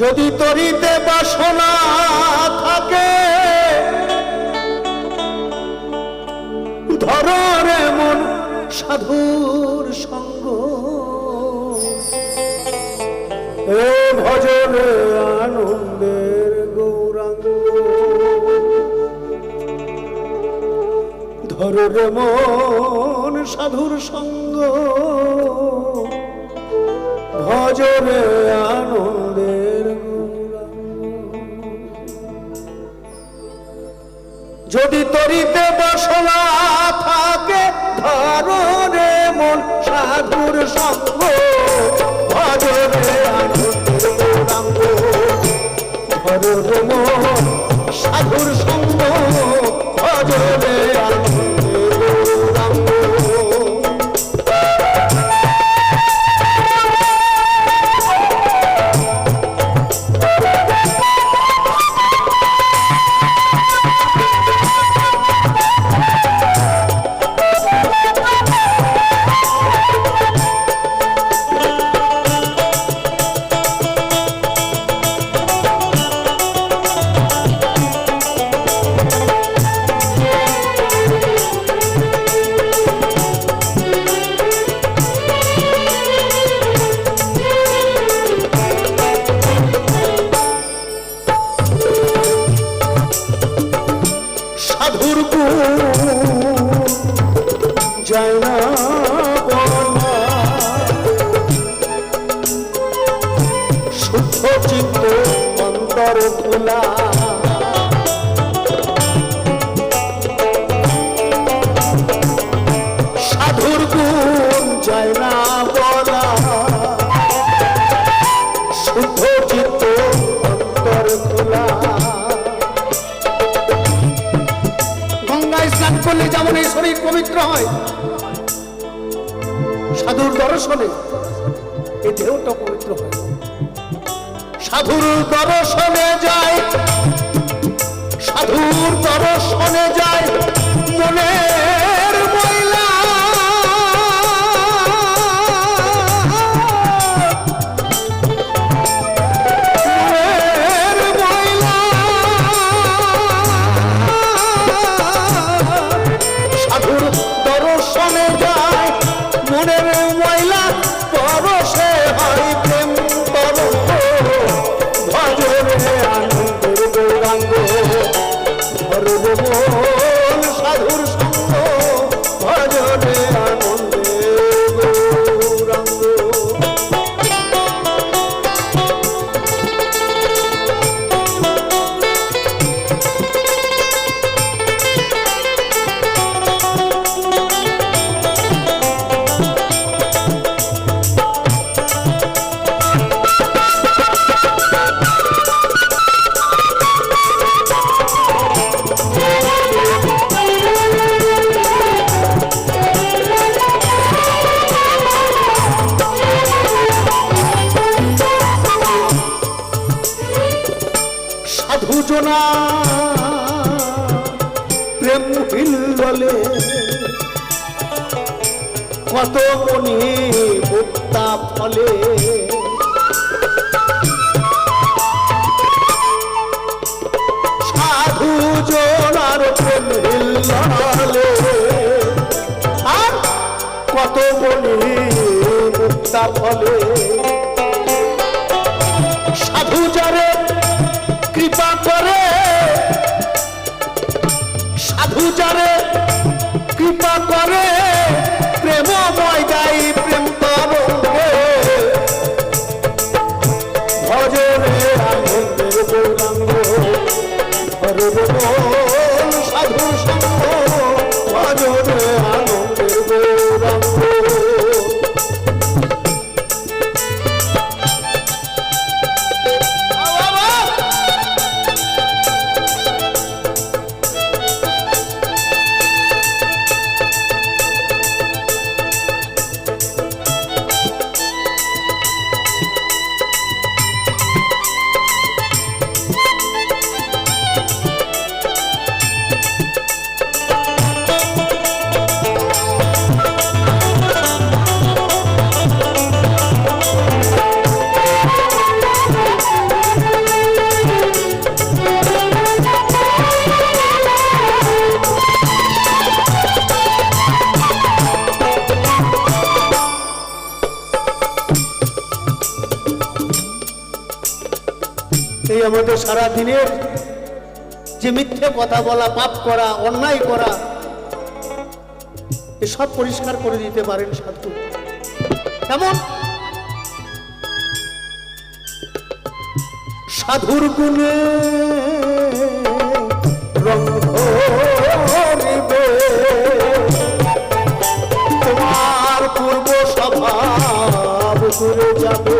যদি তরিতে বাসনা থাকে ধরো রে মন সাধুর সঙ্গ। এ ভজনে আনন্দের গৌরাঙ্গ। ধরো রে মন সাধুর সঙ্গ। তরিতে বসলা থাকে ধরনে মন সাধুর সঙ্গ। সাধুর বলা। শুদ্ধ চিত্ত অন্তর সাধুর গুণ যায় না পবিত্র হয়। সাধুর দর্শনে এই দেহটা পবিত্র হয়। সাধুর দর্শনে যায় সাধুর দর্শনে যায়। সাধুজনা প্রেম হিল্ললে কত মনি মুক্তা ফলে। সাধু জনার প্রেম হিল্ললে আর কত মনি মুক্তা ফলে। এই আমাদের সারা দিনের যে মিথ্যে কথা বলা, পাপ করা, অন্যায় করা এসব পরিষ্কার করে দিতে পারেন সাধু। কেমন? সাধুর গুণে তোমার পূর্ব স্বভাব যাবে।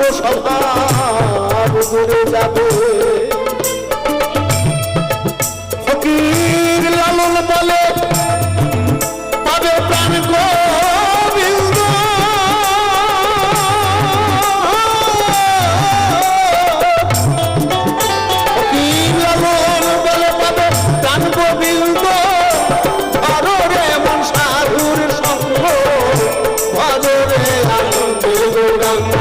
পূর্ব স্বভাব দূরে যাবে। ফকির লালন বলে পাবে প্রাণ গোবিন্দ। ফকির লালন বলে পাবে প্রাণ গোবিন্দ। ধরে সাধুর সঙ্গ ভজরে আনন্দের গৌরাঙ্গ